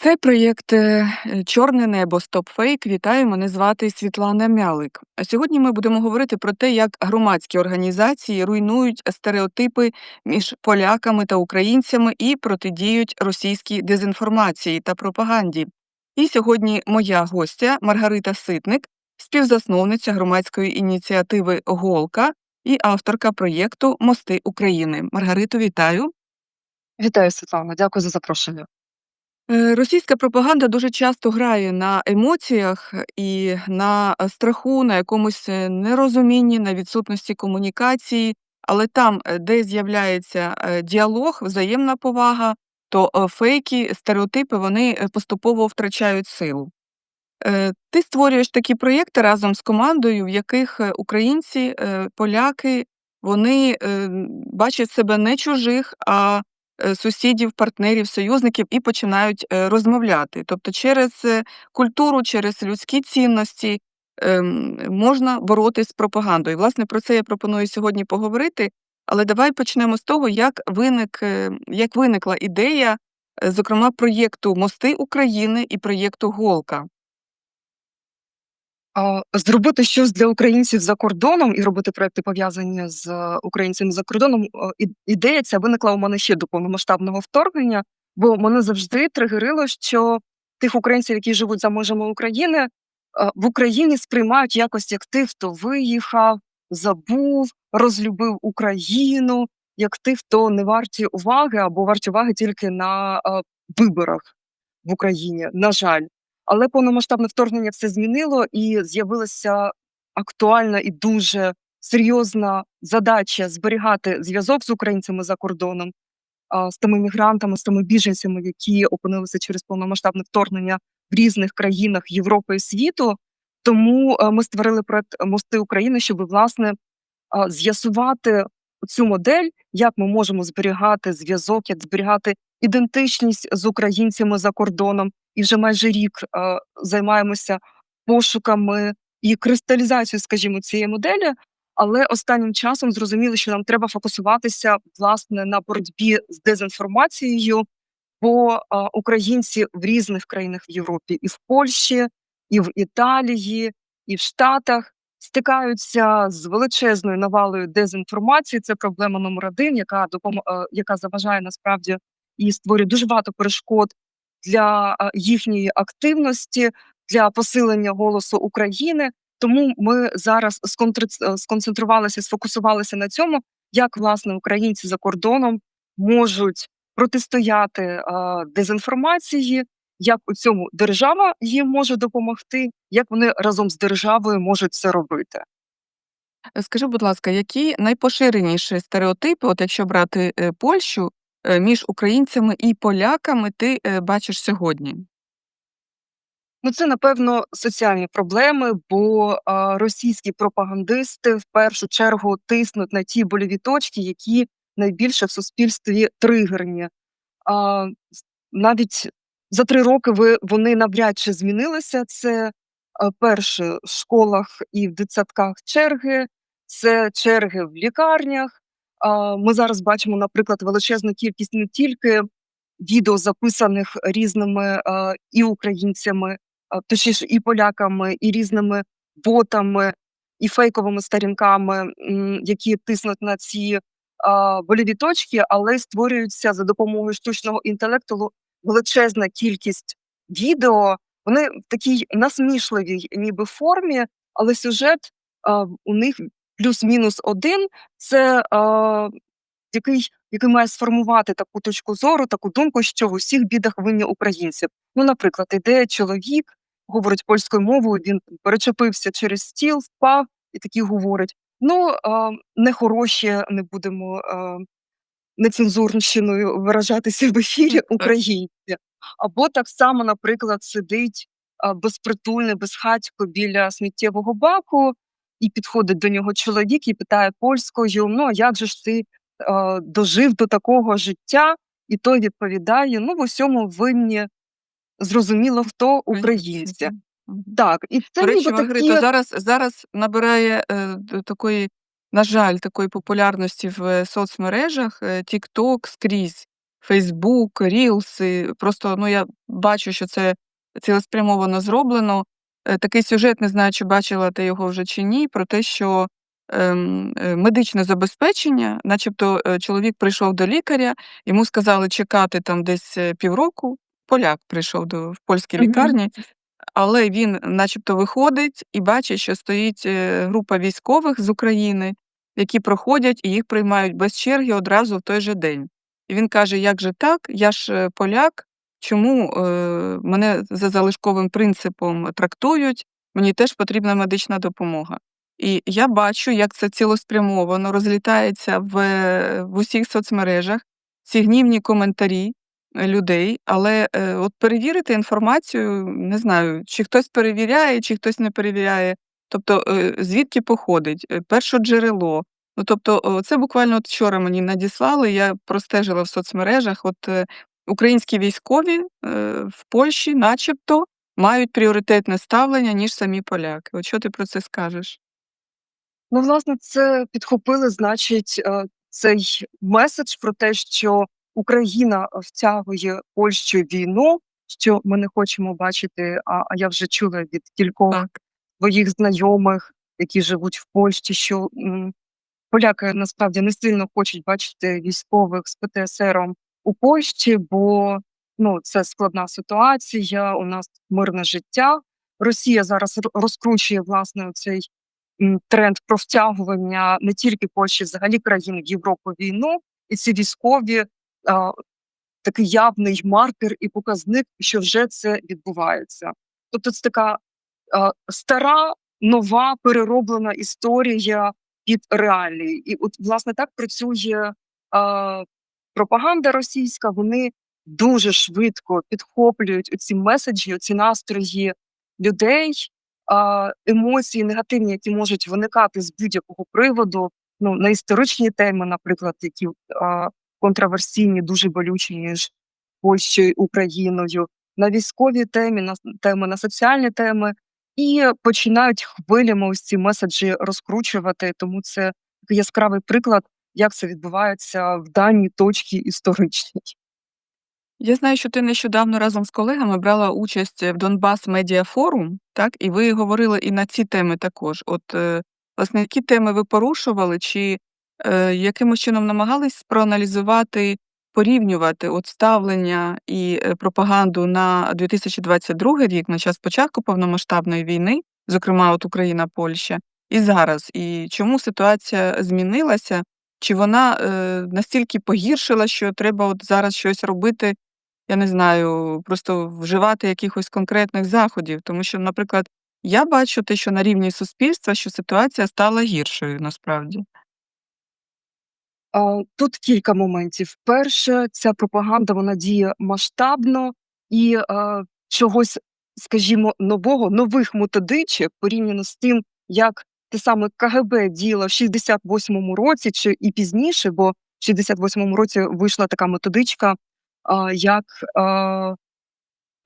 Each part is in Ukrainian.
Це проєкт е, Чорне небо StopFake. Вітаю, мене звати Світлана Мялик. А сьогодні ми будемо говорити про те, як громадські організації руйнують стереотипи між поляками та українцями і протидіють російській дезінформації та пропаганді. І сьогодні моя гостя Маргарита Ситник, співзасновниця громадської ініціативи Голка і авторка проєкту Мости України. Маргариту, вітаю. Вітаю, Світлана. Дякую за запрошення. Е, Російська пропаганда дуже часто грає на емоціях і на е, страху, на якомусь е, нерозумінні, на відсутності комунікації. Але там, де з'являється діалог, взаємна повага, то е, фейки, стереотипи вони поступово втрачають силу. Ти створюєш такі проєкти разом з командою, в яких українці, поляки, вони бачать себе не чужих, а сусідів, партнерів, союзників і починають е, розмовляти. Тобто через е, культуру, через людські цінності ем, можна боротись з пропагандою. Власне, про це я пропоную сьогодні поговорити. Але давай почнемо з того, як виник, е, як виникла ідея, е, зокрема, проєкту Мости України і проєкту Голка. Зробити щось для українців за кордоном і робити проекти, пов'язані з е, українцями за кордоном. е, Ідея ця виникла у мене ще до повномасштабного вторгнення, бо мене завжди тригерило, що тих українців, які живуть за межами України, е, в Україні сприймають якось як тих, хто виїхав, забув, розлюбив Україну, як тих, хто не варті уваги або варті уваги тільки на виборах в Україні. На жаль. Але повномасштабне вторгнення все змінило, і з'явилася актуальна і дуже серйозна задача зберігати зв'язок з українцями за кордоном, з тими мігрантами, з тими біженцями, які опинилися через повномасштабне вторгнення в різних країнах Європи і світу. Тому е, ми створили проект Мости України, щоб власне з'ясувати цю модель, як ми можемо зберігати зв'язок, як зберігати ідентичність з українцями за кордоном. І вже майже рік е, займаємося пошуками і кристалізацією, скажімо, цієї моделі. Але останнім часом зрозуміли, що нам треба фокусуватися власне на боротьбі з дезінформацією, бо е, українці в різних країнах в Європі, і в Польщі, і в Італії, і в Штатах стикаються з величезною навалою дезінформації. Це проблема номер один, яка допом... е, яка заважає насправді і створює дуже багато перешкод для їхньої активності, для посилення голосу України. Тому ми зараз е, сконцентрувалися, сфокусувалися на цьому, як власне українці за кордоном можуть протистояти дезінформації, як у цьому держава їм може допомогти, як вони разом з державою можуть це робити. Скажи, будь ласка, які найпоширеніші стереотипи, от якщо брати е, Польщу, між українцями і поляками ти е, бачиш сьогодні? Ну, це напевно соціальні проблеми, бо а, російські пропагандисти в першу чергу тиснуть на ті больові точки, які найбільше в суспільстві тригерні. А, навіть за три роки ви, вони навряд чи змінилися. Це а, перше в школах і в дитсадках черги, це черги в лікарнях. Ми зараз бачимо, наприклад, величезну кількість не тільки відео, записаних різними і українцями, точніше, і поляками, і різними ботами, і фейковими сторінками, які тиснуть на ці а, больові точки, але створюються за допомогою штучного інтелекту величезна кількість відео. Вони в такій насмішливій ніби формі, але сюжет у них плюс-мінус один. Це а, який, який має сформувати таку точку зору, таку думку, що в усіх бідах винні українці. Ну, наприклад, іде чоловік, говорить польською мовою, він перечепився через стіл, впав і такий говорить: ну, а, нехороші, не будемо а, нецензурщиною виражатися в ефірі українці. Або так само, наприклад, сидить а, безпритульний, безхатько біля сміттєвого баку, і підходить до нього чоловік і питає польською: ну, як же ж ти а, дожив до такого життя? І той відповідає: ну, в усьому винні зрозуміло, хто українці. Так, і це До речі, Маргарита, такі зараз, зараз набирає е, такої, на жаль, такої популярності в е, соцмережах е, TikTok скрізь. Фейсбук, рілси. Просто, ну, я бачу, що це цілеспрямовано зроблено. Е, такий сюжет, не знаю, чи бачила ти його вже чи ні, про те, що, ем, е, медичне забезпечення, начебто, е, чоловік прийшов до лікаря, йому сказали чекати там десь, півроку. Поляк прийшов до в польській лікарні, але він начебто виходить і бачить, що стоїть, група військових з України, які проходять і їх приймають без черги одразу в той же день. І він каже: "Як же так? Я ж, поляк, чому, е, мене за залишковим принципом трактують? Мені теж потрібна медична допомога". І я бачу, як це цілеспрямовано розлітається в в усіх соцмережах, ці гнівні коментарі, е, людей. Але, е, от перевірити інформацію, не знаю, чи хтось перевіряє, чи хтось не перевіряє. Тобто, е, звідки походить, е, першоджерело. Ну, тобто, це буквально от вчора мені надіслали, я простежила в соцмережах. От, е, українські військові, е, в Польщі начебто мають пріоритетне ставлення, ніж самі поляки. От що ти про це скажеш? Ну, власне, це підхопили, значить, е, цей меседж про те, що Україна, втягує Польщу війну, що ми не хочемо бачити. А, а я вже чула від кількох Так. своїх знайомих, які живуть в Польщі, що, м, поляки насправді не сильно хочуть бачити військових з ПТСРом у Польщі, бо, ну, це складна ситуація, у нас мирне життя. Росія зараз розкручує, власне, оцей, м, тренд про втягування не тільки Польщі, взагалі країн в Європу війну. І ці військові, а, такий явний маркер і показник, що вже це відбувається. Тобто це така, а, стара, нова, перероблена історія під реалії. І от, власне, так працює, а, пропаганда російська. Вони дуже швидко підхоплюють оці меседжі, оці настрої людей, емоції негативні, які можуть виникати з будь-якого приводу. Ну, на історичні теми, наприклад, які, контроверсійні, дуже болючі між Польщею Україною, на військові темі, на теми, на соціальні теми. І починають хвилями ось ці меседжі розкручувати. Тому це такий яскравий приклад, як це відбувається в даній точці історичній. Я знаю, що ти нещодавно разом з колегами брала участь в Донбас Медіа Форум, так? І ви говорили і на ці теми також. От, е, власне, які теми ви порушували, чи, е, якимось чином намагались проаналізувати, порівнювати от ставлення і, е, пропаганду на 2022 рік, на час початку повномасштабної війни, зокрема от Україна-Польща, і зараз? І чому ситуація змінилася? Чи вона, е, настільки погіршила, що треба от зараз щось робити, я не знаю, просто вживати якихось конкретних заходів? Тому що, наприклад, я бачу те, що на рівні суспільства, що ситуація стала гіршою насправді. Тут кілька моментів. Перше, ця пропаганда вона діє масштабно і, а, чогось, скажімо, нового, нових методичок порівняно з тим, як те саме КГБ діяло в 68-му році чи і пізніше, бо в 68-му році вийшла така методичка, як,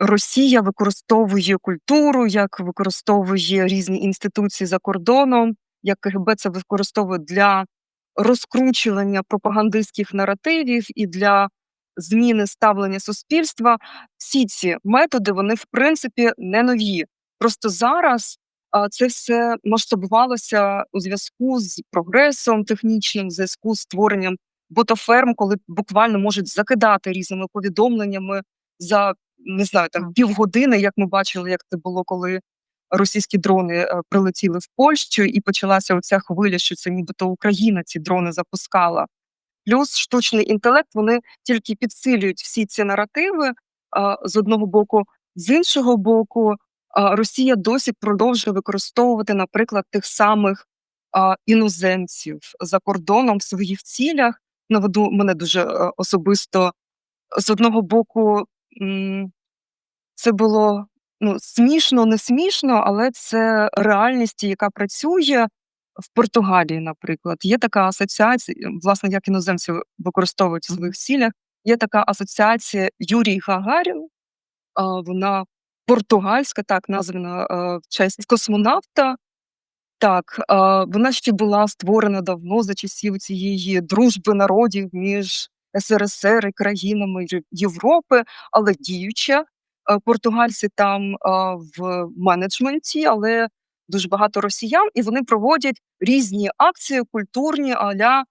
Росія використовує культуру, як використовує різні інституції за кордоном, як КГБ це використовує для розкручування пропагандистських наративів і для зміни ставлення суспільства. Всі ці методи, вони, в принципі, не нові. Просто зараз, це все масштабувалося у зв'язку з прогресом технічним, в зв'язку з створенням ботоферм, коли буквально можуть закидати різними повідомленнями за, не знаю, там півгодини, як ми бачили, як це було, коли російські дрони, е, прилетіли в Польщу, і почалася оця хвиля, що це нібито Україна ці дрони запускала. Плюс штучний інтелект, вони тільки підсилюють всі ці наративи, а, з одного боку. З іншого боку, Росія досі продовжує використовувати, наприклад, тих самих, іноземців за кордоном в своїх цілях. Наведу мене дуже, е, особисто з одного боку, це було, ну, смішно, не смішно, але це реальність, яка працює. В Португалії, наприклад, є така асоціація, власне, як іноземці використовують в своїх цілях. Є така асоціація Юрій Гагарін, вона португальська, так названа, е, в честь космонавта. Так, вона ще була створена давно за часів цієї дружби народів між СРСР і країнами Європи, але діюча. Е, португальці там, в менеджменті, але дуже багато росіян, і вони проводять різні акції культурні а-ля,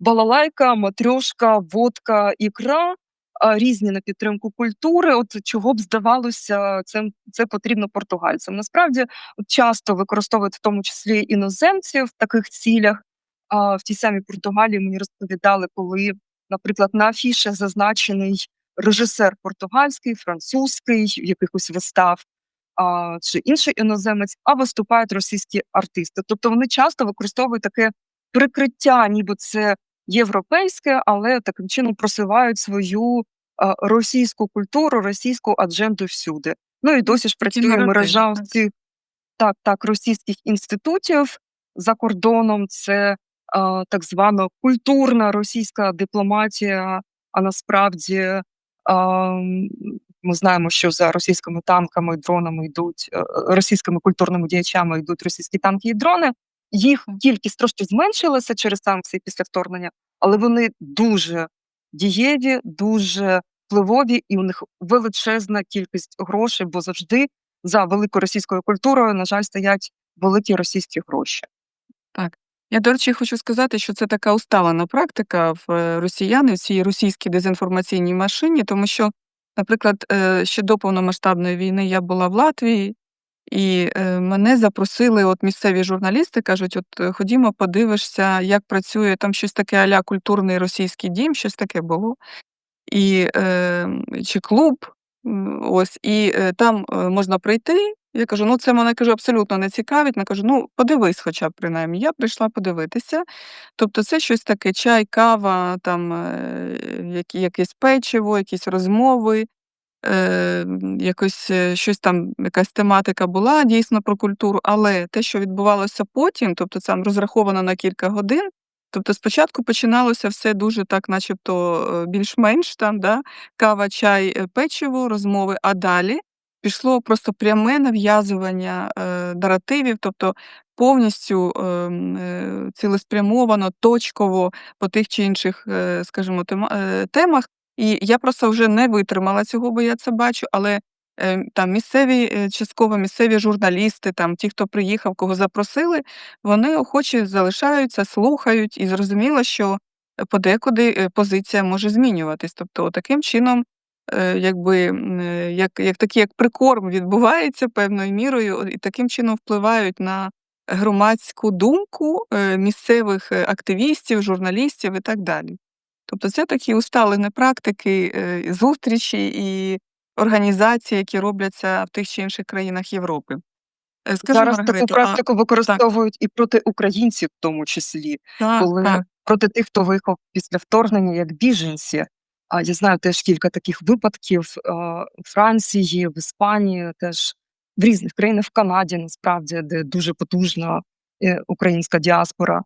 балалайка, матрьошка, водка, ікра, різні на підтримку культури. От чого б здавалося, це це потрібно португальцям. Насправді часто використовують в тому числі іноземців в таких цілях. А, в тій самій Португалії мені розповідали, коли, наприклад, на афіші зазначений режисер португальський, французький, якихось вистав, а, чи інший іноземець, а виступають російські артисти. Тобто вони часто використовують таке прикриття, ніби це європейське, але таким чином просувають свою російську культуру, російську адженду всюди. Ну і досі ж працює мережа цих так, так, російських інститутів за кордоном. Це так звана культурна російська дипломатія. А насправді ми знаємо, що за російськими танками, дронами йдуть е, російськими культурними діячами йдуть російські танки і дрони. Їх кількість трошки зменшилася через санкції після вторгнення, але вони дуже дієві, дуже впливові, і у них величезна кількість грошей, бо завжди за великою російською культурою, на жаль, стоять великі російські гроші. Так. Я, до речі, хочу сказати, що це така усталена практика в е, росіян в цій російській дезінформаційній машині, тому що, наприклад, е, ще до повномасштабної війни я була в Латвії, і е, мене запросили от місцеві журналісти, кажуть: от е, ходімо, подивишся, як працює там щось таке аля культурний російський дім, щось таке було. І, е, чи клуб, ось, і е, там можна прийти. Я кажу, ну це мене кажу, абсолютно не цікавить. Я кажу, ну подивись, хоча б принаймні. Я прийшла подивитися. Тобто, це щось таке: чай, кава, там е, якесь печиво, якісь розмови, е, якось е, щось там, якась тематика була дійсно про культуру. Але те, що відбувалося потім, тобто це розраховано на кілька годин. Тобто спочатку починалося все дуже так, начебто, е, більш-менш там, да, кава, чай, е, печиво, розмови, а далі пішло просто пряме нав'язування е, наративів, тобто повністю ем, е, цілеспрямовано, точково по тих чи інших, е, скажімо, тема, темах. І я просто вже не витримала цього, бо я це бачу, але е, там місцеві, е, частково місцеві журналісти, там ті, хто приїхав, кого запросили, вони охоче залишаються, слухають, і зрозуміло, що подекуди е, позиція може змінюватись. Тобто, таким чином, е, якби е, як, як такий як прикорм відбувається певною мірою, і таким чином впливають на громадську думку е, місцевих е, активістів, журналістів і так далі. Тобто, це такі усталені практики, е, зустрічі і організації, які робляться в тих чи інших країнах Європи. Е, Скажи, Зараз таку Маргарито, а практику так, використовують і проти українців, в тому числі, так, коли так. проти тих, хто виїхав після вторгнення як біженці. А я знаю теж кілька таких випадків в Франції, в Іспанії, теж в різних країнах, в Канаді, насправді, де дуже потужна е, українська діаспора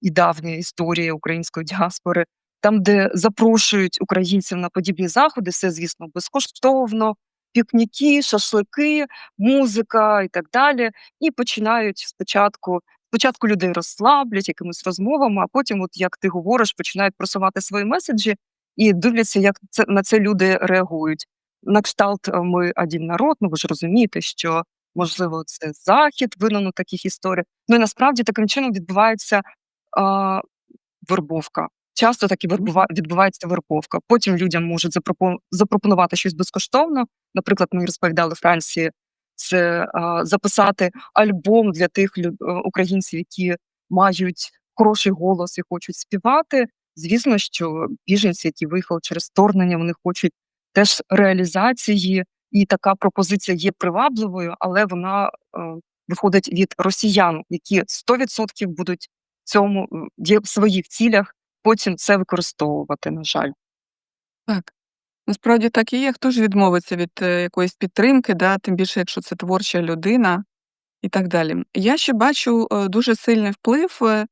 і давня історія української діаспори. Там, де запрошують українців на подібні заходи, все, звісно, безкоштовно, пікніки, шашлики, музика і так далі. І починають спочатку. Спочатку людей розслаблять якимись розмовами, а потім, от як ти говориш, починають просувати свої меседжі і дивляться, як це на це люди реагують. На кшталт е, ми один народ, ну ви ж розумієте, що можливо це захід винен у таких історіях. Ну і насправді таким чином відбувається а, вербовка. Часто так і відбувається вербовка. Потім людям можуть запропо... запропонувати щось безкоштовно. Наприклад, мені розповідали Франції це а, записати альбом для тих лю... е, українців, які мають хороший голос і хочуть співати. Звісно, що біженці, які виїхали через вторгнення, вони хочуть теж реалізації, і така пропозиція є привабливою, але вона е, виходить від росіян, які 100% будуть в цьому м, є- в своїх цілях потім це використовувати, на жаль. Так. Насправді так і є. Хто ж відмовиться від е, якоїсь підтримки, да, тим більше, якщо це творча людина і так далі. Я ще бачу е, дуже сильний вплив, е,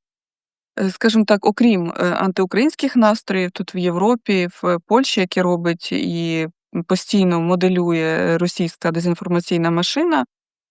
скажімо так, окрім антиукраїнських настроїв тут в Європі, в Польщі, які робить і постійно моделює російська дезінформаційна машина.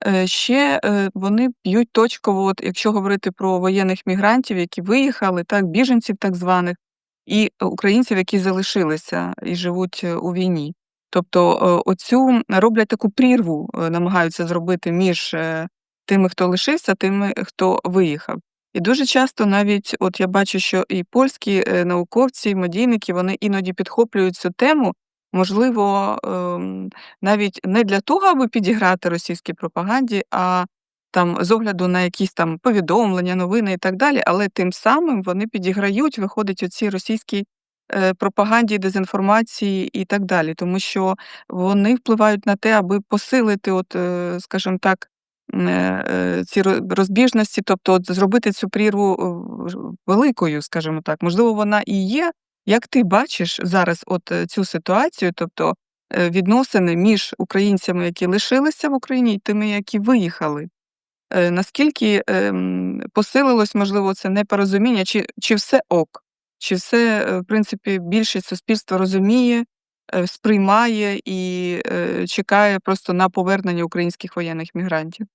Е, Ще е, вони б'ють точково, от, якщо говорити про воєнних мігрантів, які виїхали, так, біженців так званих. і українців, які залишилися і живуть, е, у війні. Тобто, е, оцю роблять таку прірву, е, намагаються зробити між, е, тими, хто лишився, тими, хто виїхав. І дуже часто навіть от я бачу, що і польські, е, науковці, і медійники, вони іноді підхоплюють цю тему, можливо, ем, навіть не для того, аби підіграти російській пропаганді, а там з огляду на якісь там повідомлення, новини і так далі, але тим самим вони підіграють, виходить, оцій російській, е, пропаганді, дезінформації і так далі. Тому що вони впливають на те, аби посилити от, е, скажімо так, е, ці ро розбіжності, тобто от зробити цю прірву, великою, скажімо так. Можливо, вона і є. Як ти бачиш зараз от, е, цю ситуацію, тобто, е, відносини між українцями, які лишилися в Україні, і тими, які виїхали? Е, наскільки, ем, посилилось, можливо, це непорозуміння, чи чи все ок? Чи все, в принципі, більшість суспільства розуміє, сприймає і, чекає просто на повернення українських воєнних мігрантів?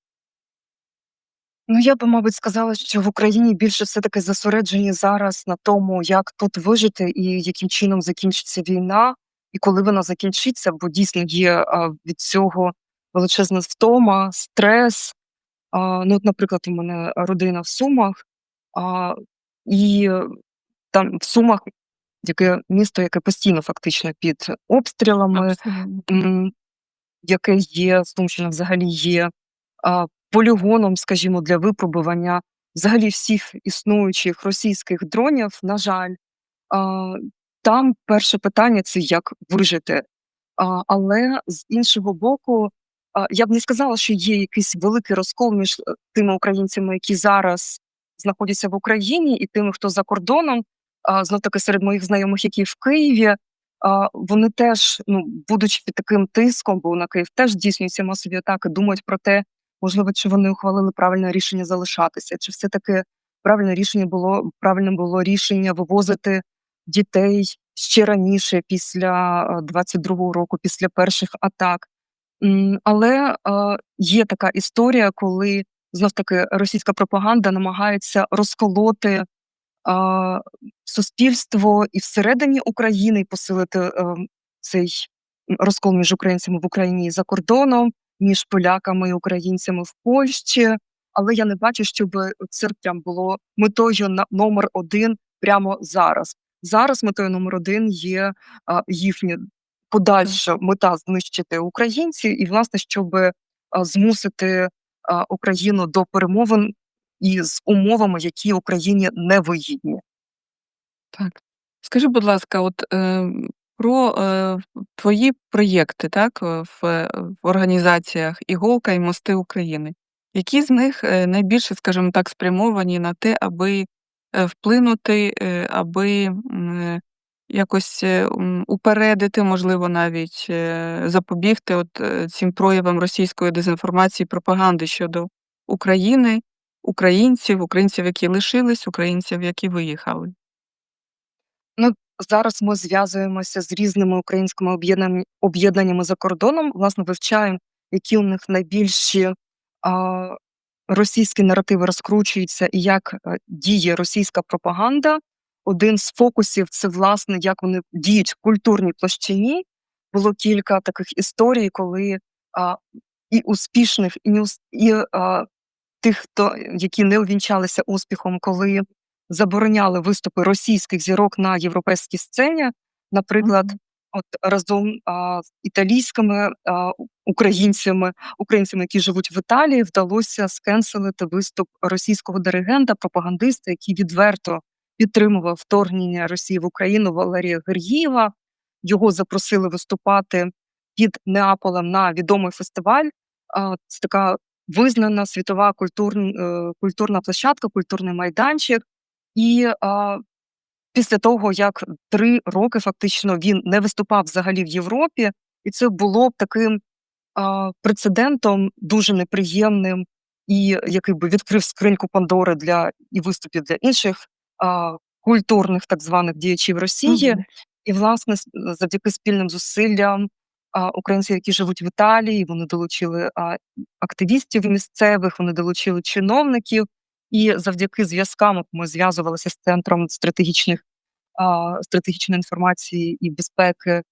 Ну, я би, мабуть, сказала, що в Україні більше все-таки зосереджені зараз на тому, як тут вижити і яким чином закінчиться війна, і коли вона закінчиться, бо дійсно є а, від цього величезна втома, стрес. А, ну, от, наприклад, у мене родина в Сумах, а, і там в Сумах яке місто, яке постійно фактично під обстрілами, м, яке є, Сумщина взагалі є а, полігоном, скажімо, для випробування взагалі всіх існуючих російських дронів, на жаль. Там перше питання це як вижити. Але з іншого боку, я б не сказала, що є якийсь великий розкол між е, тими українцями, які зараз знаходяться в Україні, і тими, хто за кордоном. Знов таки серед моїх знайомих, які в Києві, вони теж, ну, будучи під таким тиском, бо на Київ теж здійснюються масові атаки, думають про те, можливо, чи вони ухвалили правильне рішення залишатися, чи все-таки правильне рішення було правильне було рішення вивозити дітей ще раніше, після е, 22-го року, після перших атак. Але е, є така історія, коли знов таки російська пропаганда намагається розколоти а, суспільство і всередині України, і посилити е, цей розкол між українцями в Україні і за кордоном, між поляками і українцями в Польщі. Але я не бачу, щоб це прям було метою номер один прямо зараз. Зараз метою номер один є а, їхня подальша мета знищити українців, і власне, щоб а, змусити а, Україну до перемовин із умовами, які Україні невигідні. Так. Скажи, будь ласка, от, е, про, е, твої проєкти, так, е, в, е, в організаціях "Іголка" і "Мости України". Які з них, е, найбільше, скажімо так, спрямовані на те, аби, вплинути, аби, якось, упередити, можливо, навіть, запобігти от, цим проявам російської дезінформації, пропаганди щодо України, українців, українців, які лишились, українців, які виїхали? Ну, зараз ми зв'язуємося з різними українськими об'єднаннями за кордоном, власне, вивчаємо, які у них найбільші а, російські наративи розкручуються і як е, діє російська пропаганда. Один з фокусів це, власне, як вони діють в культурній площині. Було кілька таких історій, коли а, і успішних, і, і а, тих, хто які не увінчалися успіхом, коли забороняли виступи російських зірок на європейській сцені. Наприклад, от разом а, з італійськими а, українцями, українцями, які живуть в Італії, вдалося скенселити виступ російського диригента, пропагандиста, який відверто підтримував вторгнення Росії в Україну Валерія Гергієва. Його запросили виступати під Неаполем на відомий фестиваль. А, Це така визнана світова культур, е, культурна площадка, культурний майданчик. І а, після того, як три роки фактично він не виступав взагалі в Європі, і це було б таким а, прецедентом дуже неприємним, і який би відкрив скриньку Пандори для і виступів для інших а, культурних так званих діячів Росії. Мгм. І, власне, завдяки спільним зусиллям а, українців, які живуть в Італії, вони долучили а, активістів місцевих, вони долучили чиновників. І завдяки зв'язкам ми зв'язувалися з центром стратегічних а, стратегічної інформації і безпеки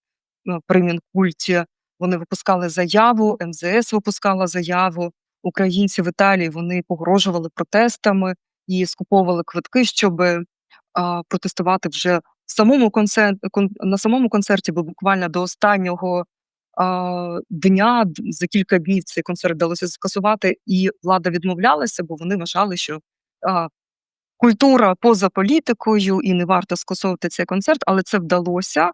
при Мінкульті. Вони випускали заяву, МЗС випускала заяву. Українці в Італії вони погрожували протестами і скуповували квитки, щоб а, протестувати вже в самому концерт, кон, на самому концерті, бо буквально до останнього дня, за кілька днів цей концерт вдалося скасувати, і влада відмовлялася, бо вони вважали, що культура поза політикою і не варто скасовувати цей концерт, але це вдалося.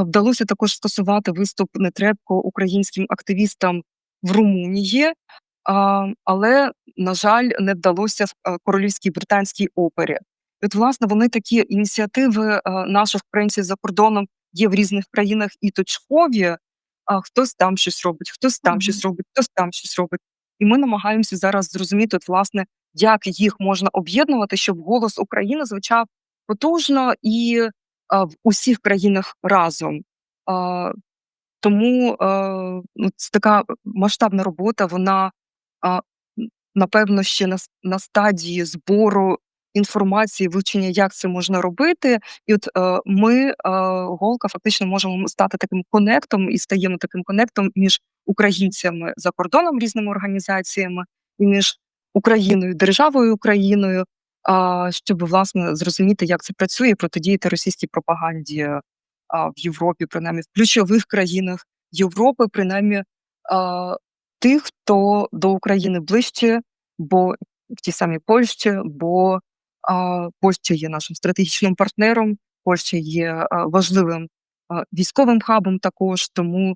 Вдалося також скасувати виступ Нетребко українським активістам в Румунії, але, на жаль, не вдалося в королівській британській опері. От, власне, вони такі ініціативи наших українців за кордоном є в різних країнах і точкові. А хтось там щось робить, хтось там щось робить, хтось там щось робить. І ми намагаємося зараз зрозуміти, от, власне, як їх можна об'єднувати, щоб голос України звучав потужно і а, в усіх країнах разом. А, тому ну, це така масштабна робота. Вона а, напевно ще на, на стадії збору інформації, вивчення, як це можна робити. І от е, ми, е, голка, фактично можемо стати таким конектом і стаємо таким конектом між українцями за кордоном, різними організаціями, і між Україною, державою Україною, а, щоб власне зрозуміти, як це працює, протидіяти російській пропаганді а, в Європі, принаймні в ключових країнах Європи, принаймні а, тих, хто до України ближче, бо в тій самій Польщі, бо Польща є нашим стратегічним партнером, Польща є важливим військовим хабом також. Тому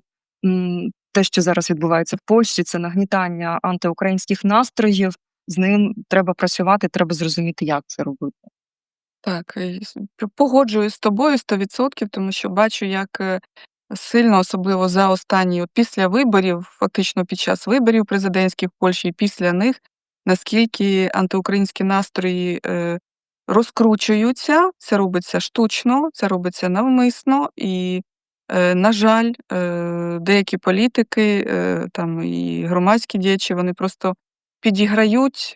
те, що зараз відбувається в Польщі, це нагнітання антиукраїнських настроїв. З ним треба працювати, треба зрозуміти, як це робити. Так, і погоджуюсь з тобою 100%, тому що бачу, як, е, сильно, особливо за останні от після виборів, фактично під час виборів президентських в Польщі і після них, наскільки антиукраїнські настрої, е, розкручуються. Це робиться штучно, це робиться навмисно і, е, на жаль, е, деякі політики, там і громадські діячі, вони просто підіграють,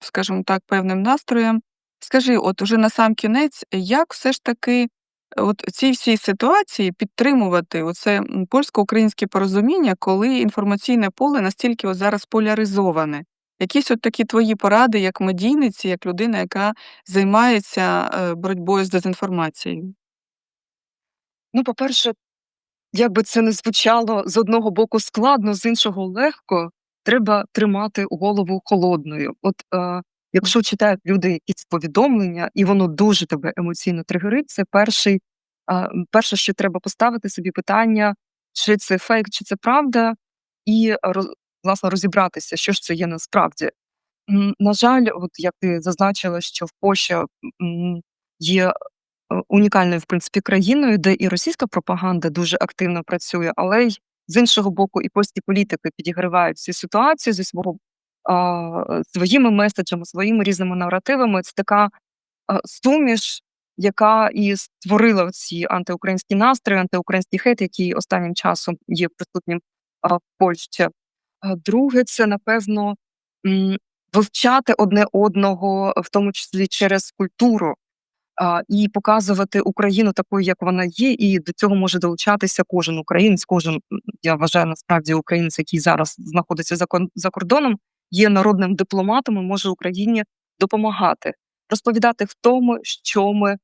скажімо так, певним настроям. Скажи, от уже на сам кінець, як все ж таки от цій всій ситуації підтримувати оце польсько-українське порозуміння, коли інформаційне поле настільки от зараз поляризоване? Якісь от такі твої поради як медійниці, як людина, яка займається е, боротьбою з дезінформацією? Ну, по-перше, як би це не звучало з одного боку складно, з іншого легко, треба тримати голову холодною. От е, якщо читають люди якісь повідомлення, і воно дуже тебе емоційно тригерить, це перший, е, перше, що треба поставити собі питання, чи це фейк, чи це правда, і роз, власне розібратися, що ж це є насправді. На жаль, от як ти зазначила, що в Польщі є е, унікальною, в принципі, країною, де і російська пропаганда дуже активно працює, але й з іншого боку, і польські політики підігривають цю ситуацію зі свого а, своїми меседжами, своїми різними наративами. Це така а, суміш, яка і створила ці антиукраїнські настрої, антиукраїнський хейт, який останнім часом є присутнім а, в Польщі. А Друге, це напевно вивчати одне одного, в тому числі через культуру і показувати Україну такою, як вона є, і до цього може долучатися кожен українець. Кожен я вважаю насправді українець, який зараз знаходиться за кордоном, є народним дипломатом і може Україні допомагати, розповідати, хто ми, що ми, е,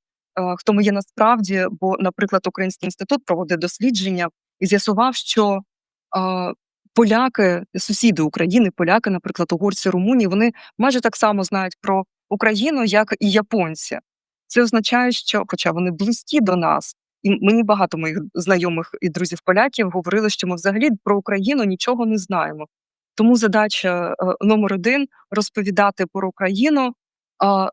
хто ми є насправді. Бо, наприклад, Український інститут проводить дослідження і з'ясував, що поляки, сусіди України, поляки, наприклад, угорці, румуні, вони майже так само знають про Україну, як і японці. Це означає, що, хоча вони близькі до нас, і мені багато моїх знайомих і друзів поляків говорили, що ми взагалі про Україну нічого не знаємо. Тому задача е, номер один розповідати про Україну,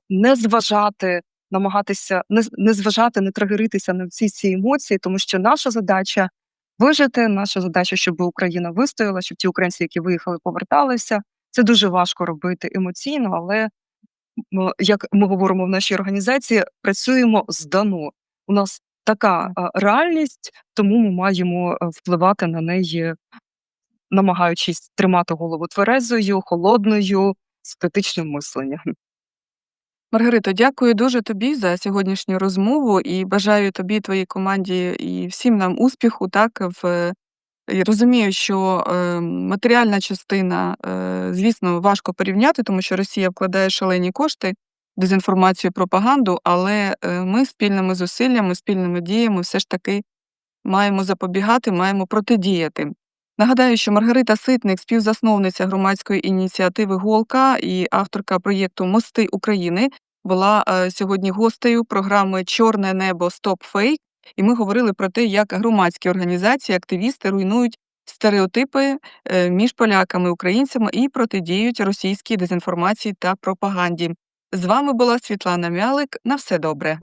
не зважати, намагатися не, зважати, не тригеритися на всі ці емоції, тому що наша задача вижити, наша задача, щоб Україна вистояла, щоб ті українці, які виїхали, поверталися. Це дуже важко робити емоційно, але як ми говоримо в нашій організації, працюємо здано. У нас така реальність, тому ми маємо е, впливати на неї, намагаючись тримати голову тверезою, холодною, з критичним мисленням. Маргарито, дякую дуже тобі за сьогоднішню розмову і бажаю тобі, твоїй команді і всім нам успіху, так, в і розумію, що, е, матеріальна частина, е, звісно, важко порівняти, тому що Росія вкладає шалені кошти дезінформацію, пропаганду, але, е, ми спільними зусиллями, спільними діями все ж таки маємо запобігати, маємо протидіяти. Нагадаю, що Маргарита Ситник, співзасновниця громадської ініціативи "Голка" і авторка проєкту "Мости України", була, е, сьогодні гостею програми "Чорне небо. Стоп фейк". І ми говорили про те, як громадські організації, активісти руйнують стереотипи, е, між поляками українцями і протидіють російській дезінформації та пропаганді. З вами була Світлана Мялик. На все добре.